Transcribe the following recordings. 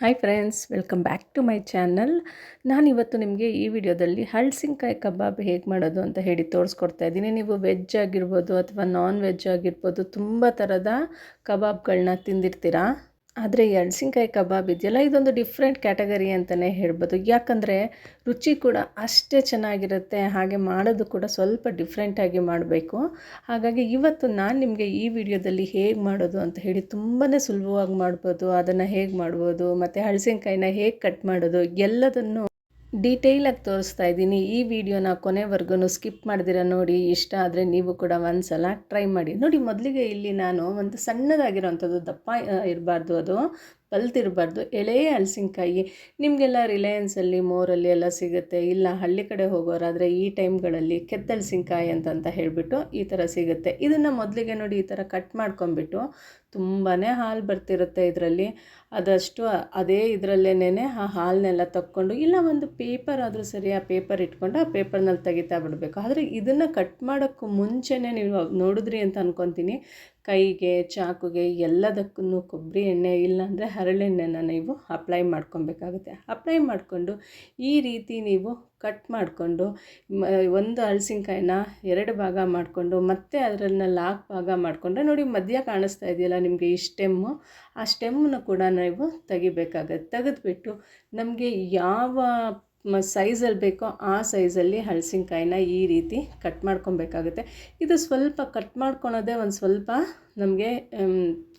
Hi friends welcome back to my channel ನಾನಿವತ್ತು ನಿಮಗೆ ಈ ವಿಡಿಯೋದಲ್ಲಿ ಹಳಸಿನಕಾಯಿ ಕಬಾಬ್ ಹೇಗೆ ಮಾಡೋದು ಅಂತ ಹೇಳಿ ತೋರಿಸ್ಕೊಡ್ತಾ ಇದ್ದೀನಿ. ನೀವು ವೆಜ್ ಆಗಿರ್ಬೋದು ಅಥವಾ ನಾನ್ ವೆಜ್ ಆಗಿರ್ಬೋದು, ತುಂಬ ಥರದ ಕಬಾಬ್ಗಳನ್ನ ತಿಂದಿರ್ತೀರಾ? ಆದರೆ ಈ ಕಬಾಬ್ ಇದೆಯಲ್ಲ, ಇದೊಂದು ಡಿಫ್ರೆಂಟ್ ಕ್ಯಾಟಗರಿ ಅಂತಲೇ ಹೇಳ್ಬೋದು. ಯಾಕಂದರೆ ರುಚಿ ಕೂಡ ಅಷ್ಟೇ ಚೆನ್ನಾಗಿರುತ್ತೆ, ಹಾಗೆ ಮಾಡೋದು ಕೂಡ ಸ್ವಲ್ಪ ಡಿಫ್ರೆಂಟಾಗಿ ಮಾಡಬೇಕು. ಹಾಗಾಗಿ ಇವತ್ತು ನಾನು ನಿಮಗೆ ಈ ವಿಡಿಯೋದಲ್ಲಿ ಹೇಗೆ ಮಾಡೋದು ಅಂತ ಹೇಳಿ ತುಂಬಾ ಸುಲಭವಾಗಿ ಮಾಡ್ಬೋದು. ಅದನ್ನು ಹೇಗೆ ಮಾಡ್ಬೋದು, ಮತ್ತು ಹಳಸಿನ್ಕಾಯಿನ ಹೇಗೆ ಕಟ್ ಮಾಡೋದು, ಎಲ್ಲದನ್ನು ಡೀಟೇಲಾಗಿ ತೋರಿಸ್ತಾ ಇದ್ದೀನಿ. ಈ ವಿಡಿಯೋನ ಕೊನೆವರೆಗೂ ಸ್ಕಿಪ್ ಮಾಡಿದಿರ ನೋಡಿ, ಇಷ್ಟ ಆದರೆ ನೀವು ಕೂಡ ಒಂದು ಸಲ ಟ್ರೈ ಮಾಡಿ. ನೋಡಿ, ಮೊದಲಿಗೆ ಇಲ್ಲಿ ನಾನು ಒಂದು ಸಣ್ಣದಾಗಿರೋವಂಥದ್ದು ದಪ್ಪ ಇರಬಾರ್ದು ಅದು. ಬಲ್ತಿರಬಾರ್ದು ಎಳೆಯ ಹಲಸಿನ್ಕಾಯಿ. ನಿಮಗೆಲ್ಲ ರಿಲಯನ್ಸಲ್ಲಿ ಮೋರಲ್ಲಿ ಎಲ್ಲ ಸಿಗುತ್ತೆ. ಇಲ್ಲ, ಹಳ್ಳಿ ಕಡೆ ಹೋಗೋರಾದರೆ ಈ ಟೈಮ್ಗಳಲ್ಲಿ ಕೆತ್ತಲ್ಸಿನಕಾಯಿ ಅಂತಂತ ಹೇಳಿಬಿಟ್ಟು ಈ ಥರ ಸಿಗುತ್ತೆ. ಇದನ್ನು ಮೊದಲಿಗೆ ನೋಡಿ ಈ ಥರ ಕಟ್ ಮಾಡ್ಕೊಂಬಿಟ್ಟು ತುಂಬಾ ಹಾಲು ಬರ್ತಿರುತ್ತೆ ಇದರಲ್ಲಿ. ಅದಷ್ಟು ಅದೇ ಇದರಲ್ಲೇನೆ ಆ ಹಾಲನ್ನೆಲ್ಲ ತಕ್ಕೊಂಡು, ಇಲ್ಲ ಒಂದು ಪೇಪರ್ ಆದರೂ ಸರಿ ಆ ಪೇಪರ್ ಇಟ್ಕೊಂಡು ಆ ಪೇಪರ್ನಲ್ಲಿ ತೆಗಿತಾ ಬಿಡಬೇಕು. ಆದರೆ ಇದನ್ನು ಕಟ್ ಮಾಡೋಕ್ಕೂ ಮುಂಚೆನೇ ನೀವು ನೋಡಿದ್ರಿ ಅಂತ ಅಂದ್ಕೊತೀನಿ ಕೈಗೆ, ಚಾಕುಗೆ ಎಲ್ಲದಕ್ಕೂ ಕೊಬ್ಬರಿ ಎಣ್ಣೆ ಇಲ್ಲಾಂದರೆ ಹರಳೆಣ್ಣೆನ ನೀವು ಅಪ್ಲೈ ಮಾಡ್ಕೊಬೇಕಾಗುತ್ತೆ. ಅಪ್ಲೈ ಮಾಡಿಕೊಂಡು ಈ ರೀತಿ ನೀವು ಕಟ್ ಮಾಡಿಕೊಂಡು ಒಂದು ಹಲಸಿನಕಾಯಿನ ಎರಡು ಭಾಗ ಮಾಡಿಕೊಂಡು, ಮತ್ತೆ ಅದರನ್ನ ನಾಲ್ಕು ಭಾಗ ಮಾಡಿಕೊಂಡ್ರೆ ನೋಡಿ ಮಧ್ಯ ಕಾಣಿಸ್ತಾ ಇದೆಯಲ್ಲ ನಿಮಗೆ ಈ ಸ್ಟೆಮ್ಮು ಆ ಸ್ಟೆಮ್ಮನ್ನು ಕೂಡ ನೀವು ತೆಗಿಬೇಕಾಗತ್ತೆ. ತೆಗೆದುಬಿಟ್ಟು ನಮಗೆ ಯಾವ ಸೈಜಲ್ಲಿ ಬೇಕೋ ಆ ಸೈಜಲ್ಲಿ ಹಲಸಿನಕಾಯಿನ ಈ ರೀತಿ ಕಟ್ ಮಾಡ್ಕೊಬೇಕಾಗುತ್ತೆ. ಇದು ಸ್ವಲ್ಪ ಕಟ್ ಮಾಡ್ಕೊಳೋದೇ ಒಂದು ಸ್ವಲ್ಪ ನಮಗೆ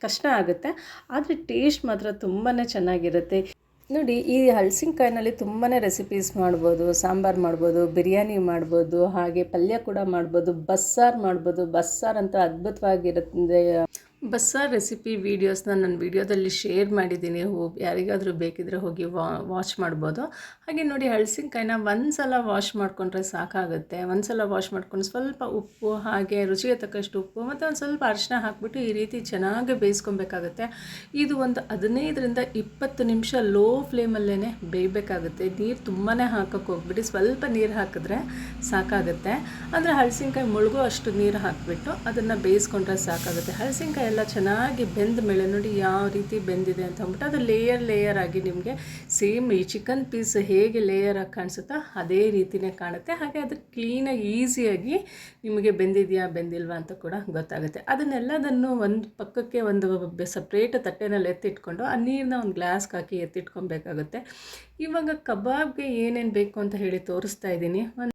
ಕಷ್ಟ ಆಗುತ್ತೆ. ಆದರೆ ಟೇಸ್ಟ್ ಮಾತ್ರ ತುಂಬಾ ಚೆನ್ನಾಗಿರುತ್ತೆ. ನೋಡಿ, ಈ ಹಲಸಿನಕಾಯಿನಲ್ಲಿ ತುಂಬಾ ರೆಸಿಪೀಸ್ ಮಾಡ್ಬೋದು, ಸಾಂಬಾರು ಮಾಡ್ಬೋದು, ಬಿರಿಯಾನಿ ಮಾಡ್ಬೋದು, ಹಾಗೆ ಪಲ್ಯ ಕೂಡ ಮಾಡ್ಬೋದು, ಬಸ್ಸಾರು ಮಾಡ್ಬೋದು. ಬಸ್ಸಾರು ಅಂತ ಅದ್ಭುತವಾಗಿರುತ್ತೆ. ಬಸ್ಸಾರ್ ರೆಸಿಪಿ ವೀಡಿಯೋಸ್ನ ನಾನು ವೀಡಿಯೋದಲ್ಲಿ ಶೇರ್ ಮಾಡಿದ್ದೀನಿ. ಹೋಗಿ ಯಾರಿಗಾದರೂ ಬೇಕಿದ್ರೆ ಹೋಗಿ ವಾಚ್ ಮಾಡ್ಬೋದು. ಹಾಗೆ ನೋಡಿ, ಹಳಸಿನಕಾಯಿನ ಒಂದು ಸಲ ವಾಶ್ ಮಾಡಿಕೊಂಡ್ರೆ ಸಾಕಾಗುತ್ತೆ. ಒಂದು ಸಲ ವಾಶ್ ಮಾಡ್ಕೊಂಡು ಸ್ವಲ್ಪ ಉಪ್ಪು, ಹಾಗೆ ರುಚಿಗೆ ತಕ್ಕಷ್ಟು ಉಪ್ಪು ಮತ್ತು ಒಂದು ಸ್ವಲ್ಪ ಅರಿಶಿನ ಹಾಕಿಬಿಟ್ಟು ಈ ರೀತಿ ಚೆನ್ನಾಗಿ ಬೇಯಿಸ್ಕೊಬೇಕಾಗುತ್ತೆ. ಇದು ಒಂದು ಹದಿನೈದರಿಂದ ಇಪ್ಪತ್ತು ನಿಮಿಷ ಲೋ ಫ್ಲೇಮಲ್ಲೇ ಬೇಯಬೇಕಾಗುತ್ತೆ. ನೀರು ತುಂಬಾ ಹಾಕೋಕ್ಕೆ ಹೋಗ್ಬಿಟ್ಟು ಸ್ವಲ್ಪ ನೀರು ಹಾಕಿದ್ರೆ ಸಾಕಾಗುತ್ತೆ. ಅಂದರೆ ಹಳಸಿನಕಾಯಿ ಮುಳುಗೋ ಅಷ್ಟು ನೀರು ಹಾಕಿಬಿಟ್ಟು ಅದನ್ನು ಬೇಯಿಸ್ಕೊಂಡ್ರೆ ಸಾಕಾಗುತ್ತೆ. ಹಳಸಿನ್ಕಾಯಿ ಎಲ್ಲ ಚೆನ್ನಾಗಿ ಬೆಂದ ಮೇಲೆ ನೋಡಿ ಯಾವ ರೀತಿ ಬೆಂದಿದೆ ಅಂತ ಅಂದ್ಬಿಟ್ಟು ಅದು ಲೇಯರ್ ಲೇಯರ್ ಆಗಿ ನಿಮಗೆ ಸೇಮ್ ಈ ಚಿಕನ್ ಪೀಸ್ ಹೇಗೆ ಲೇಯರ್ ಆಗಿ ಕಾಣಿಸುತ್ತೋ ಅದೇ ರೀತಿಯೇ ಕಾಣುತ್ತೆ. ಹಾಗೆ ಅದು ಕ್ಲೀನಾಗಿ ಈಸಿಯಾಗಿ ನಿಮಗೆ ಬೆಂದಿದೆಯಾ, ಬೆಂದಿಲ್ವಾ ಅಂತ ಕೂಡ ಗೊತ್ತಾಗುತ್ತೆ. ಅದನ್ನೆಲ್ಲದನ್ನು ಒಂದು ಪಕ್ಕಕ್ಕೆ ಒಂದು ಸಪ್ರೇಟ್ ತಟ್ಟೆನಲ್ಲಿ ಎತ್ತಿಟ್ಕೊಂಡು ಆ ನೀರನ್ನ ಒಂದು ಗ್ಲಾಸ್ಗೆ ಹಾಕಿ ಎತ್ತಿಟ್ಕೊಬೇಕಾಗುತ್ತೆ. ಇವಾಗ ಕಬಾಬ್ಗೆ ಏನೇನು ಬೇಕು ಅಂತ ಹೇಳಿ ತೋರಿಸ್ತಾ ಇದ್ದೀನಿ. ಒಂದು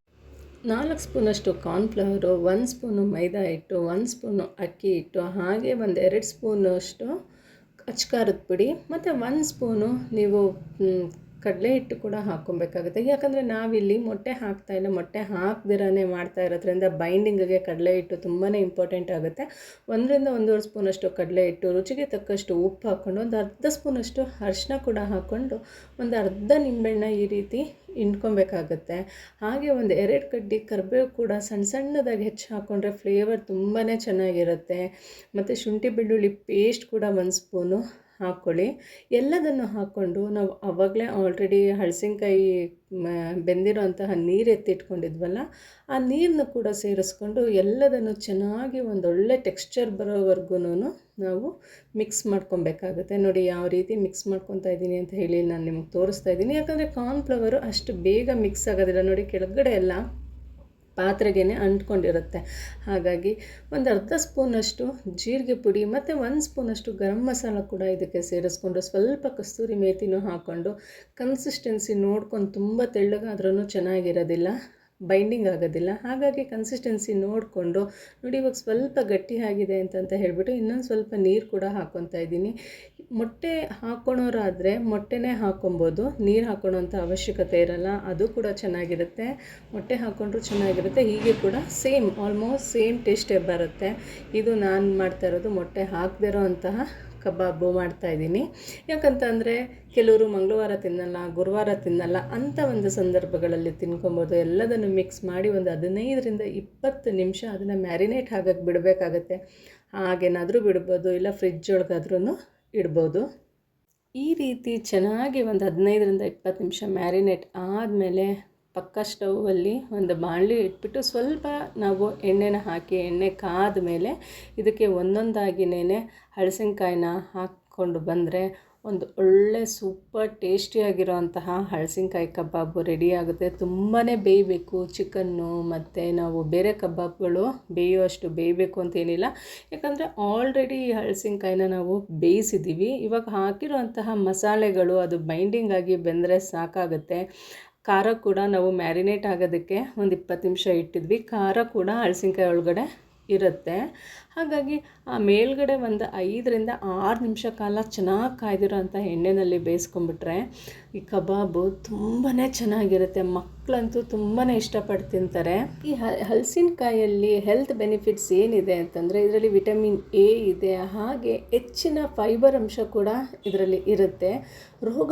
ನಾಲ್ಕು ಸ್ಪೂನಷ್ಟು ಕಾರ್ನ್ಫ್ಲವರು ಒಂದು ಸ್ಪೂನು ಮೈದಾ ಹಿಟ್ಟು, ಒಂದು ಸ್ಪೂನು ಅಕ್ಕಿ ಹಿಟ್ಟು, ಹಾಗೆ ಒಂದು ಎರಡು ಸ್ಪೂನಷ್ಟು ಅಚ್ಕಾರದ ಪುಡಿ, ಮತ್ತು ಒಂದು ಸ್ಪೂನು ನೀವು ಕಡಲೆ ಹಿಟ್ಟು ಕೂಡ ಹಾಕ್ಕೊಬೇಕಾಗುತ್ತೆ. ಯಾಕಂದರೆ ನಾವಿಲ್ಲಿ ಮೊಟ್ಟೆ ಹಾಕ್ತಾ ಇಲ್ಲ, ಮೊಟ್ಟೆ ಹಾಕ್ದಿರೇ ಮಾಡ್ತಾ ಇರೋದ್ರಿಂದ ಬೈಂಡಿಂಗಿಗೆ ಕಡಲೆ ಹಿಟ್ಟು ತುಂಬಾ ಇಂಪಾರ್ಟೆಂಟ್ ಆಗುತ್ತೆ. ಒಂದರಿಂದ ಒಂದೂವರೆ ಸ್ಪೂನಷ್ಟು ಕಡಲೆ ಹಿಟ್ಟು, ರುಚಿಗೆ ತಕ್ಕಷ್ಟು ಉಪ್ಪು ಹಾಕ್ಕೊಂಡು, ಒಂದು ಅರ್ಧ ಸ್ಪೂನಷ್ಟು ಅರಿಶಿನ ಕೂಡ ಹಾಕ್ಕೊಂಡು, ಒಂದು ಅರ್ಧ ನಿಂಬೆಹಣ್ಣ ಈ ರೀತಿ ಇಂಡ್ಕೊಬೇಕಾಗುತ್ತೆ ಹಾಗೆ ಒಂದು ಎರಡು ಕಡ್ಡಿ ಕರಿಬೇವು ಕೂಡ ಸಣ್ಣ ಸಣ್ಣದಾಗಿ ಹೆಚ್ಚು ಹಾಕ್ಕೊಂಡ್ರೆ ಫ್ಲೇವರ್ ತುಂಬಾ ಚೆನ್ನಾಗಿರುತ್ತೆ. ಮತ್ತು ಶುಂಠಿ ಬೆಳ್ಳುಳ್ಳಿ ಪೇಸ್ಟ್ ಕೂಡ ಒಂದು ಸ್ಪೂನು. ಹಾಕ್ಕೊಳ್ಳಿ. ಎಲ್ಲದನ್ನು ಹಾಕ್ಕೊಂಡು ನಾವು ಆವಾಗಲೇ ಆಲ್ರೆಡಿ ಹಳಸಿನಕಾಯಿ ಬೆಂದಿರೋಂತಹ ನೀರು ಎತ್ತಿಟ್ಕೊಂಡಿದ್ವಲ್ಲ, ಆ ನೀರನ್ನು ಕೂಡ ಸೇರಿಸ್ಕೊಂಡು ಎಲ್ಲದನ್ನು ಚೆನ್ನಾಗಿ ಒಂದೊಳ್ಳೆ ಟೆಕ್ಸ್ಚರ್ ಬರೋವರೆಗೂ ನಾವು ಮಿಕ್ಸ್ ಮಾಡ್ಕೊಬೇಕಾಗುತ್ತೆ. ನೋಡಿ ಯಾವ ರೀತಿ ಮಿಕ್ಸ್ ಮಾಡ್ಕೊತಾ ಇದ್ದೀನಿ ಅಂತ ಹೇಳಿ ನಾನು ನಿಮ್ಗೆ ತೋರಿಸ್ತಾ ಇದ್ದೀನಿ. ಯಾಕಂದರೆ ಕಾರ್ನ್ಫ್ಲವರು ಅಷ್ಟು ಬೇಗ ಮಿಕ್ಸ್ ಆಗೋದಿಲ್ಲ. ನೋಡಿ ಕೆಳಗಡೆ ಎಲ್ಲ ಪಾತ್ರೆಗೆ ಅಂಟ್ಕೊಂಡಿರುತ್ತೆ. ಹಾಗಾಗಿ ಒಂದು ಅರ್ಧ ಸ್ಪೂನಷ್ಟು ಜೀರಿಗೆ ಪುಡಿ ಮತ್ತು ಒಂದು ಸ್ಪೂನಷ್ಟು ಗರಂ ಮಸಾಲ ಕೂಡ ಇದಕ್ಕೆ ಸೇರಿಸ್ಕೊಂಡು ಸ್ವಲ್ಪ ಕಸ್ತೂರಿ ಮೇತಿನೂ ಹಾಕ್ಕೊಂಡು ಕನ್ಸಿಸ್ಟೆನ್ಸಿ ನೋಡ್ಕೊಂಡು ತುಂಬ ತೆಳ್ಳಗಾದ್ರೂ ಚೆನ್ನಾಗಿರೋದಿಲ್ಲ ಬೈಂಡಿಂಗ್ ಆಗೋದಿಲ್ಲ. ಹಾಗಾಗಿ ಕನ್ಸಿಸ್ಟೆನ್ಸಿ ನೋಡಿಕೊಂಡು ನೋಡಿ ಇವಾಗ ಸ್ವಲ್ಪ ಗಟ್ಟಿಯಾಗಿದೆ ಅಂತಂತ ಹೇಳಿಬಿಟ್ಟು ಇನ್ನೊಂದು ಸ್ವಲ್ಪ ನೀರು ಕೂಡ ಹಾಕ್ಕೊತಾ ಇದ್ದೀನಿ. ಮೊಟ್ಟೆ ಹಾಕ್ಕೊಳೋರಾದರೆ ಮೊಟ್ಟೆನೇ ಹಾಕ್ಕೊಬೋದು ನೀರು ಹಾಕ್ಕೊಳೋಂಥ ಅವಶ್ಯಕತೆ ಇರಲ್ಲ, ಅದು ಕೂಡ ಚೆನ್ನಾಗಿರುತ್ತೆ. ಮೊಟ್ಟೆ ಹಾಕ್ಕೊಂಡ್ರೂ ಚೆನ್ನಾಗಿರುತ್ತೆ, ಹೀಗೆ ಕೂಡ ಸೇಮ್, ಆಲ್ಮೋಸ್ಟ್ ಸೇಮ್ ಟೇಸ್ಟೇ ಬರುತ್ತೆ. ಇದು ನಾನು ಮಾಡ್ತಾ ಇರೋದು, ಮೊಟ್ಟೆ ಹಾಕದಿರೋ ಅಂತಹ ಕಬಾಬು ಮಾಡ್ತಾಯಿದ್ದೀನಿ ಯಾಕಂತಂದರೆ ಕೆಲವರು ಮಂಗಳವಾರ ತಿನ್ನಲ್ಲ, ಗುರುವಾರ ತಿನ್ನಲ್ಲ ಅಂಥ ಒಂದು ಸಂದರ್ಭಗಳಲ್ಲಿ ತಿನ್ಕೊಬೋದು. ಎಲ್ಲದನ್ನು ಮಿಕ್ಸ್ ಮಾಡಿ ಒಂದು ಹದಿನೈದರಿಂದ ಇಪ್ಪತ್ತು ನಿಮಿಷ ಅದನ್ನು ಮ್ಯಾರಿನೇಟ್ ಆಗಕ್ಕೆ ಬಿಡಬೇಕಾಗತ್ತೆ. ಹಾಗೇನಾದರೂ ಬಿಡ್ಬೋದು, ಇಲ್ಲ ಫ್ರಿಜ್ ಒಳಗಾದ್ರೂ ಇಡ್ಬೋದು. ಈ ರೀತಿ ಚೆನ್ನಾಗಿ ಒಂದು ಹದಿನೈದರಿಂದ ಇಪ್ಪತ್ತು ನಿಮಿಷ ಮ್ಯಾರಿನೇಟ್ ಆದಮೇಲೆ ಪಕ್ಕ ಸ್ಟೌವಲ್ಲಿ ಒಂದು ಬಾಣಲಿ ಇಟ್ಬಿಟ್ಟು ಸ್ವಲ್ಪ ನಾವು ಎಣ್ಣೆನ ಹಾಕಿ, ಎಣ್ಣೆ ಕಾದ ಮೇಲೆ ಇದಕ್ಕೆ ಒಂದೊಂದಾಗಿನೇ ಹಳಸಿನಕಾಯಿನ ಹಾಕ್ಕೊಂಡು ಬಂದರೆ ಒಂದು ಒಳ್ಳೆ ಸೂಪರ್ ಟೇಸ್ಟಿಯಾಗಿರೋಂತಹ ಹಳಸಿನಕಾಯಿ ಕಬಾಬು ರೆಡಿ ಆಗುತ್ತೆ. ತುಂಬಾ ಬೇಯಬೇಕು ಚಿಕನ್ನು, ಮತ್ತು ನಾವು ಬೇರೆ ಕಬಾಬ್ಗಳು ಬೇಯುವಷ್ಟು ಬೇಯಬೇಕು ಅಂತೇನಿಲ್ಲ ಯಾಕಂದರೆ ಆಲ್ರೆಡಿ ಈ ಹಳಸಿನ್ಕಾಯಿನ ನಾವು ಬೇಯಿಸಿದ್ದೀವಿ. ಇವಾಗ ಹಾಕಿರೋಂತಹ ಮಸಾಲೆಗಳು ಅದು ಬೈಂಡಿಂಗ್ ಆಗಿ ಬೆಂದರೆ ಸಾಕಾಗುತ್ತೆ. ಖಾರ ಕೂಡ ನಾವು ಮ್ಯಾರಿನೇಟ್ ಆಗೋದಕ್ಕೆ ಒಂದು ಇಪ್ಪತ್ತು ನಿಮಿಷ ಇಟ್ಟಿದ್ವಿ. ಖಾರ ಕೂಡ ಹಳಸಿನಕಾಯಿ ಒಳಗಡೆ ಇರುತ್ತೆ. ಹಾಗಾಗಿ ಆ ಮೇಲ್ಗಡೆ ಒಂದು ಐದರಿಂದ ಆರು ನಿಮಿಷ ಕಾಲ ಚೆನ್ನಾಗಿ ಕಾಯ್ದಿರೋ ಅಂಥ ಎಣ್ಣೆಯಲ್ಲಿ ಬೇಯಿಸ್ಕೊಂಬಿಟ್ರೆ ಈ ಕಬಾಬು ತುಂಬಾ ಚೆನ್ನಾಗಿರುತ್ತೆ. ಮಕ್ಕಳಂತೂ ತುಂಬಾ ಇಷ್ಟಪಟ್ಟು ತಿಂತಾರೆ ಈ ಹಲಸಿನಕಾಯಲ್ಲಿ ಹೆಲ್ತ್ ಬೆನಿಫಿಟ್ಸ್ ಏನಿದೆ ಅಂತಂದರೆ ಇದರಲ್ಲಿ ವಿಟಮಿನ್ ಎ ಇದೆ, ಹಾಗೆ ಹೆಚ್ಚಿನ ಫೈಬರ್ ಅಂಶ ಕೂಡ ಇದರಲ್ಲಿ ಇರುತ್ತೆ. ರೋಗ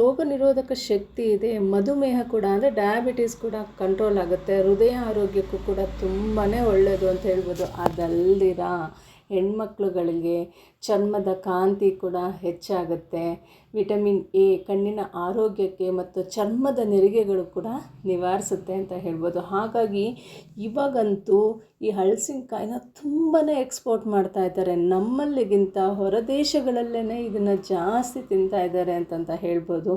ರೋಗ ನಿರೋಧಕ ಶಕ್ತಿ ಇದೆ, ಮಧುಮೇಹ ಕೂಡ ಅಂದರೆ ಡಯಾಬಿಟೀಸ್ ಕೂಡ ಕಂಟ್ರೋಲ್ ಆಗುತ್ತೆ, ಹೃದಯ ಆರೋಗ್ಯಕ್ಕೂ ಕೂಡ ತುಂಬಾ ಒಳ್ಳೆಯದು ಅಂತ ಹೇಳ್ಬೋದು. ಅದಲ್ದಿರ ಹೆಣ್ಮಕ್ಳುಗಳಿಗೆ ಚರ್ಮದ ಕಾಂತಿ ಕೂಡ ಹೆಚ್ಚಾಗುತ್ತೆ. ವಿಟಮಿನ್ ಎ, ಕಣ್ಣಿನ ಆರೋಗ್ಯಕ್ಕೆ ಮತ್ತು ಚರ್ಮದ ನೆರಿಗೆಗಳು ಕೂಡ ನಿವಾರಿಸುತ್ತೆ ಅಂತ ಹೇಳ್ಬೋದು. ಹಾಗಾಗಿ ಇವಾಗಂತೂ ಈ ಹಳಸಿನಕಾಯಿನ ತುಂಬಾ ಎಕ್ಸ್ಪೋರ್ಟ್ ಮಾಡ್ತಾ ಇದ್ದಾರೆ. ನಮ್ಮಲ್ಲಿಗಿಂತ ಹೊರದೇಶಗಳಲ್ಲೇ ಇದನ್ನು ಜಾಸ್ತಿ ತಿಂತಾ ಇದ್ದಾರೆ ಅಂತಂತ ಹೇಳ್ಬೋದು.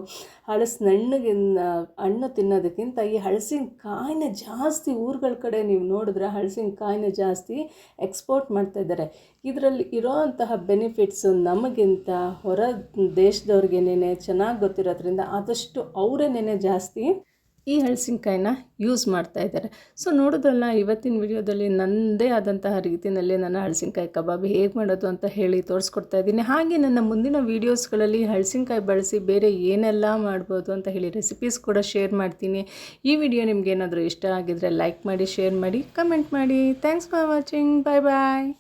ಹಣ್ಣುಗಿನ್ನ, ಹಣ್ಣು ತಿನ್ನೋದಕ್ಕಿಂತ ಈ ಹಳಸಿನಕಾಯಿನ ಜಾಸ್ತಿ ಊರುಗಳ ಕಡೆ ನೀವು ನೋಡಿದ್ರೆ ಹಳಸಿನಕಾಯಿನ ಜಾಸ್ತಿ ಎಕ್ಸ್ಪೋರ್ಟ್ ಮಾಡ್ತಾ ಇದ್ದಾರೆ. ಇದರಲ್ಲಿ ಇರೋ ಅಂತಹ ಬೆನಿಫಿಟ್ಸು ನಮಗಿಂತ ಹೊರ ದೇಶದವ್ರಿಗೇನೆ ಚೆನ್ನಾಗಿ ಗೊತ್ತಿರೋದ್ರಿಂದ ಆದಷ್ಟು ಅವರೇನೇ ಜಾಸ್ತಿ ಈ ಹಳಸಿನಕಾಯಿನ ಯೂಸ್ ಮಾಡ್ತಾ ಇದ್ದಾರೆ. ಸೊ ನೋಡೋದಲ್ಲ, ಇವತ್ತಿನ ವಿಡಿಯೋದಲ್ಲಿ ನನ್ನದೇ ಆದಂತಹ ರೀತಿಯಲ್ಲಿ ನನ್ನ ಹಳಸಿನಕಾಯಿ ಕಬಾಬ್ ಹೇಗೆ ಮಾಡೋದು ಅಂತ ಹೇಳಿ ತೋರಿಸ್ಕೊಡ್ತಾ ಇದ್ದೀನಿ. ಹಾಗೆ ನನ್ನ ಮುಂದಿನ ವೀಡಿಯೋಸ್ಗಳಲ್ಲಿ ಹಳಸಿನಕಾಯಿ ಬಳಸಿ ಬೇರೆ ಏನೆಲ್ಲ ಮಾಡ್ಬೋದು ಅಂತ ಹೇಳಿ ರೆಸಿಪೀಸ್ ಕೂಡ ಶೇರ್ ಮಾಡ್ತೀನಿ. ಈ ವಿಡಿಯೋ ನಿಮ್ಗೆ ಏನಾದರೂ ಇಷ್ಟ ಆಗಿದ್ದರೆ ಲೈಕ್ ಮಾಡಿ ಶೇರ್ ಮಾಡಿ ಕಮೆಂಟ್ ಮಾಡಿ. Thanks for watching bye bye